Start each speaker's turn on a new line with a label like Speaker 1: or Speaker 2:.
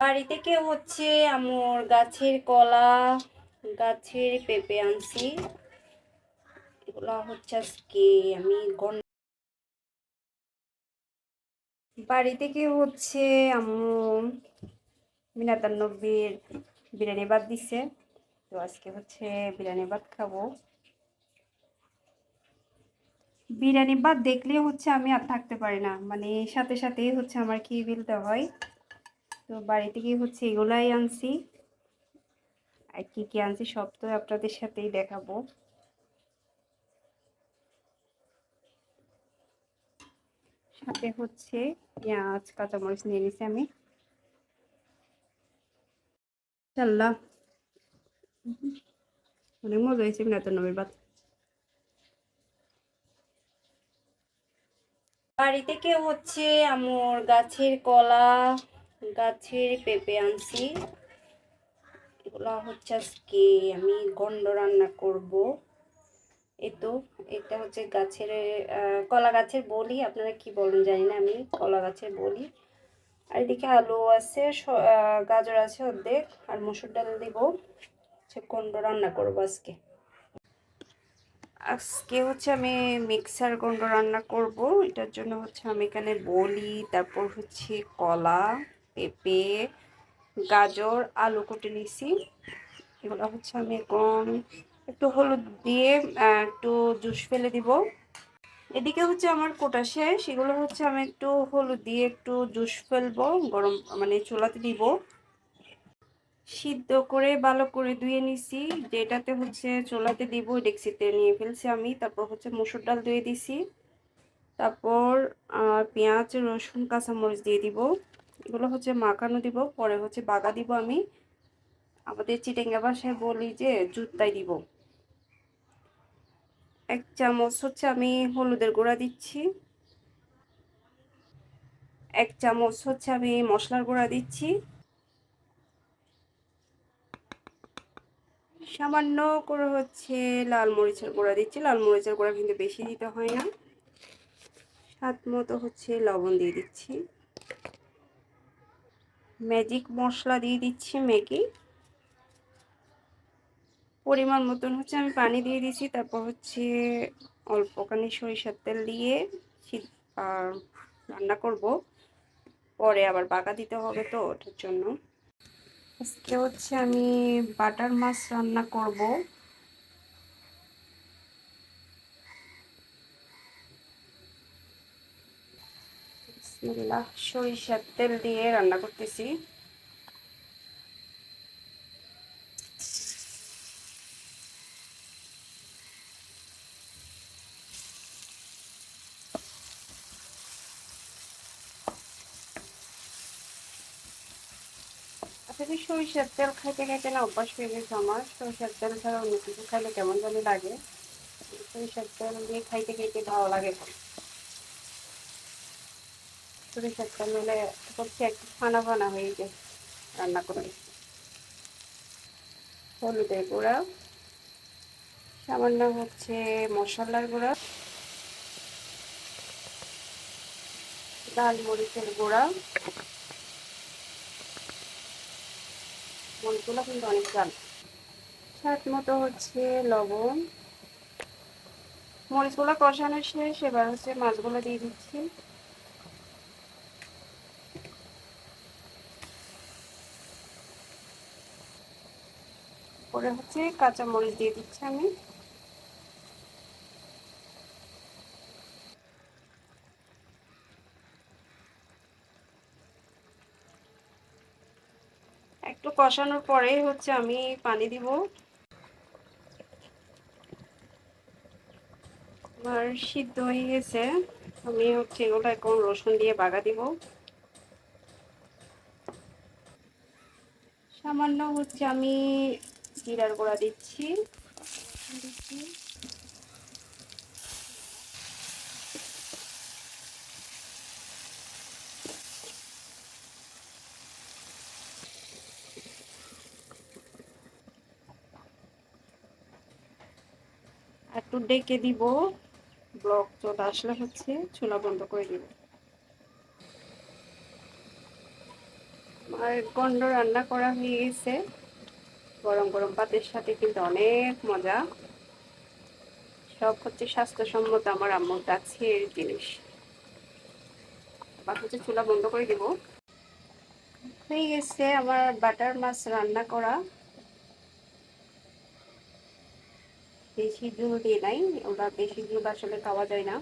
Speaker 1: বাড়ি থেকে হচ্ছে আমার, গাছের কলা, গাছের পেঁপে আনছি। এগুলো হচ্ছে আজকে আমি বাড়ি থেকে হচ্ছে মিনাতার বিরিয়ানি ভাত দিছে। তো আজকে হচ্ছে বিরিয়ানি ভাত খাব। বিরিয়ানি ভাত দেখলে হচ্ছে আমি আর থাকতে পারি না। মানে সাথে সাথেই হচ্ছে আমার কি বিলতে হয়। তো বাড়ি থেকে হচ্ছে এগুলাই আনছি। আর কি কি আনছি সব তো আপনাদের সাথেই দেখাবো। সাথে হচ্ছে পেঁয়াজ, কাঁচামরিচ নিয়ে নিছি আমি। চাল্লা অনেক মজা হয়েছে বিনাতন নবীর ভাত বাড়ি থেকে হচ্ছে আমার গাছের কলা গাছের পেঁপে আনছি। এগুলো হচ্ছে আজকে আমি গন্ড রান্না করব। এই তো, এটা হচ্ছে গাছের কলা গাছের বলি। আপনারা কি বলেন জানি না আমি, কলা গাছের বলি। আর এদিকে আলু আছে গাজর আছে অর্ধেক, আর মসুর ডাল দিব। হচ্ছে গন্ড রান্না করব আজকে। আজকে হচ্ছে আমি মিক্সার গন্ড রান্না করব। এটার জন্য হচ্ছে আমি এখানে বলি, তারপর হচ্ছে কলা। পেঁপে, গাজর, আলু কুটে নিছি এগুলো হচ্ছে আমি এখন একটু হলুদ দিয়ে একটু জুস ফেলে দিব। এদিকে হচ্ছে আমার কোটা শেষ। এগুলো হচ্ছে আমি একটু হলুদ দিয়ে একটু জুস ফেলব, গরম মানে চুলাতে দিব। সিদ্ধ করে, ভালো করে ধুয়ে নিছি। যেটাতে হচ্ছে চোলাতে দিব, ডেক্সিতে নিয়ে ফেলছি আমি। তারপর হচ্ছে মসুর ডাল ধুয়ে দিছি। তারপর পেঁয়াজ, রসুন, কাঁচামরিচ দিয়ে দিব। এগুলো হচ্ছে মাখানো দিব, পরে হচ্ছে বাগা দিব আমি। আমাদের চিটেঙ্গা ভাষায় বলি যে জুত্তাই দিব। এক চামচ হচ্ছে আমি হলুদের গুঁড়া দিচ্ছি। এক চামচ হচ্ছে আমি মশলার গুঁড়া দিচ্ছি। সামান্য করে হচ্ছে লাল মরিচের গুঁড়া দিচ্ছি। লাল মরিচের গুঁড়া কিন্তু বেশি দিতে হয় না। স্বাদ মতো হচ্ছে লবণ দিয়ে দিচ্ছি। ম্যাজিক মশলা দিয়ে দিচ্ছি ম্যাগি। পরিমাণ মতন হচ্ছে আমি পানি দিয়ে দিচ্ছি তারপর হচ্ছে অল্পখানি সরিষার তেল দিয়ে রান্না করব। পরে আবার বাঁকা দিতে হবে তো, ওটার জন্য। আজকে হচ্ছে আমি বাটার মাছ রান্না করব। বিসমিল্লাহ, সরিষার তেল দিয়ে রান্না করতেছি। আসলে সরিষার তেল খাইতে খাইতে না অভ্যাস হয়ে গেছে আমার? সরিষার তেল ছাড়া অন্য কিছু খাইলে কেমন জানি লাগে। সরিষার তেল দিয়ে খাইতে খাইতে ভালো লাগে সরিষার তেল হলে হচ্ছে একটু ফানা ফানা হয়ে রান্না করে হলুদের গুঁড়া, সামান্য হচ্ছে মশলার গুঁড়া, লাল মরিচের গুঁড়া। মরিচগুলো কিন্তু অনেক জাল স্বাদ মতো হচ্ছে লবণ। মরিচগুলো কষানো শেষ, এবার হচ্ছে মাছগুলো দিয়ে দিচ্ছি। পরে হচ্ছে কাঁচা মরিচ দিয়ে দিচ্ছি আমি। একটু কষানোর পরে হচ্ছে আমি পানি দিব। আমার সিদ্ধ হয়ে গেছে। আমি হচ্ছে এগুলো এখন রসুন দিয়ে বাগা দিব। সামান্য হচ্ছে আমি জিরার গুঁড়া দিচ্ছি। একটু ডেকে দিব। ব্লক চলে আসলে হচ্ছে চুলা বন্ধ করে দিব। আর গন্ড রান্না করা হয়ে গেছে। গরম গরম ভাতের সাথে কিন্তু অনেক মজা। সব হচ্ছে স্বাস্থ্যসম্মত আমার আম্মুর গাছের জিনিস। আবার হচ্ছে চুলা বন্ধ করে দিব। হয়ে গেছে আমার বাটার মাছ রান্না করা। বেশি ঝুল দিয়ে নাই, ওরা বেশি ঝুল আসলে খাওয়া যায় না।